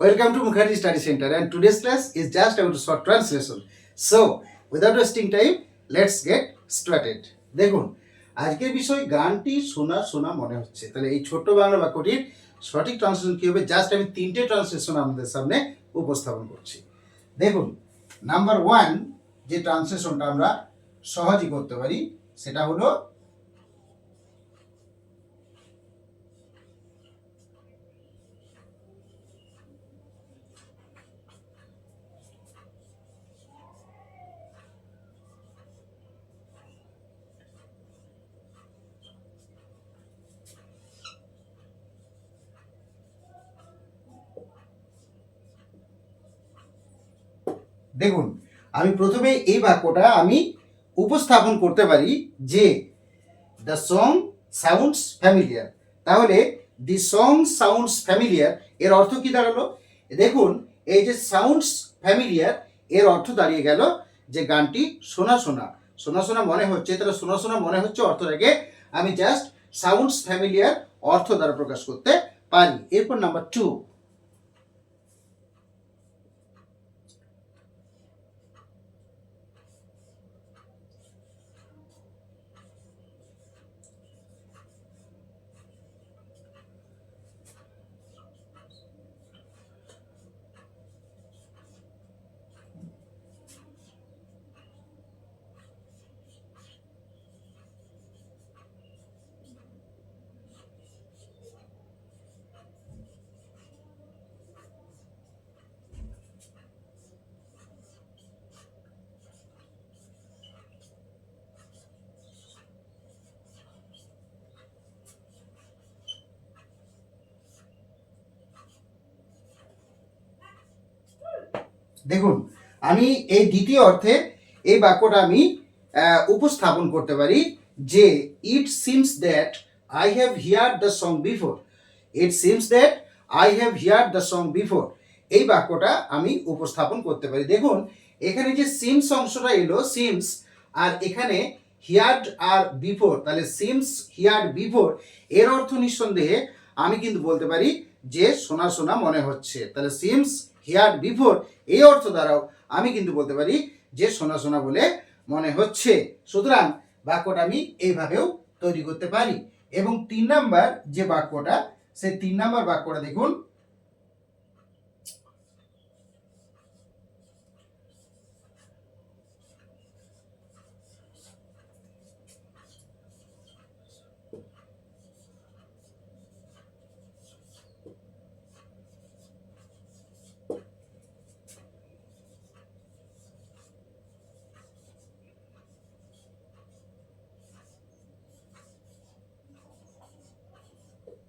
Welcome to Mukherjee Study Center and today's class is just about short translation. So, without wasting time, let's get started. দেখুন আজকের বিষয় গানটি শোনা শোনা মনে হচ্ছে তাহলে এই ছোট্ট বাংলা বাক্যটির সঠিক ট্রান্সলেশন কী হবে জাস্ট আমি তিনটে ট্রান্সলেশন আমাদের সামনে উপস্থাপন করছি দেখুন নাম্বার ওয়ান যে ট্রান্সলেশনটা আমরা সহজই করতে পারি সেটা হলো দেখুন, আমি প্রথমে এই বাক্যটা আমি উপস্থাপন করতে পারি যে দ্য সং সাউন্ডস ফ্যামিলিয়ার তাহলে দি সং সাউন্ডস ফ্যামিলিয়ার এর অর্থ কি দাঁড়াল? দেখুন, এই যে সাউন্ডস ফ্যামিলিয়ার এর অর্থ দাঁড়িয়ে গেল যে গানটি শোনা শোনা। শোনা শোনা মনে হচ্ছে, তাহলে শোনা শোনা মনে হচ্ছে অর্থটাকে আমি জাস্ট সাউন্ডস ফ্যামিলিয়ার অর্থ দ্বারা প্রকাশ করতে পারি। এরপর নাম্বার টু দেখুন, আমি এই দ্বিতীয় অর্থে এই বাক্যটা আমি উপস্থাপন করতে পারি যে it seems that I have hear the song before it seems that I have hear the song before এই বাক্যটা আমি উপস্থাপন করতে পারি। দেখুন, এখানে যে সিমস অংশটা এলো সিমস আর এখানে হিয়ার্ড আর বিফোর তাহলে সিমস হিয়ার্ড বিফোর এর অর্থ নিঃসন্দেহে আমি কিন্তু বলতে পারি যে শোনা শোনা মনে হচ্ছে। তাহলে সিমস হেয়ার বিফোর এই অর্থ দ্বারাও আমি কিন্তু বলতে পারি যে সোনা সোনা বলে মনে হচ্ছে। সুতরাং বাক্যটা আমি এইভাবেও তৈরি করতে পারি। এবং তিন নাম্বার যে বাক্যটা, সেই তিন নাম্বার বাক্যটা দেখুন।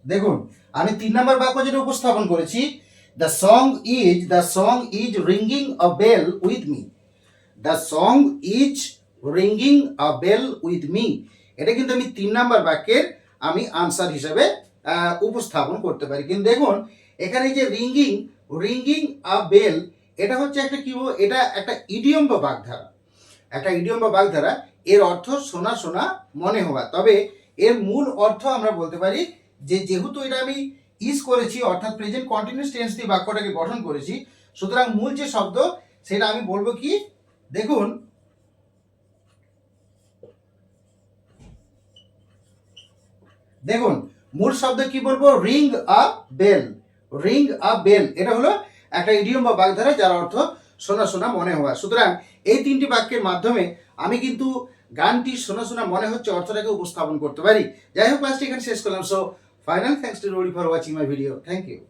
দেখুন, আমি তিন নম্বর বাক্য যেটা উপস্থাপন করেছি the song is the song is ringing a bell with me the song is ringing a bell with me এটা কিন্তু আমি তিন নম্বর বাক্যের আমি আনসার হিসাবে উপস্থাপন করতে পারি। কিন্তু দেখুন, এখানে যে রিঙ্গিং রিঙ্গিং আ বেল এটা হচ্ছে একটা কি এটা একটা ইডিয়ম বা বাগধারা। একটা ইডিয়ম বা বাগধারা, এর অর্থ শোনা শোনা মনে হওয়া। তবে এর মূল অর্থ আমরা বলতে পারি যে যেহেতু এটা আমি ইজ করেছি, অর্থাৎ প্রেজেন্ট কন্টিনিউস টেন্স দিয়ে বাক্যটাকে গঠন করেছি, সুতরাং মূল যে শব্দ সেটা আমি বলব কি, দেখুন। দেখুন, মূল শব্দ কি বলব? Ring a bell ring a bell এটা হলো একটা ইডিয়ম বা বাগধারা যার অর্থ শোনা শোনা মনে হওয়া। সুতরাং এই তিনটি বাক্যের মাধ্যমে আমি কিন্তু গানটি শোনা শোনা মনে হচ্ছে অর্থটাকে উপস্থাপন করতে পারি। যাই হোক ক্লাসটি এখানে শেষ করলাম। So Final thanks to Rory for watching my video. Thank you.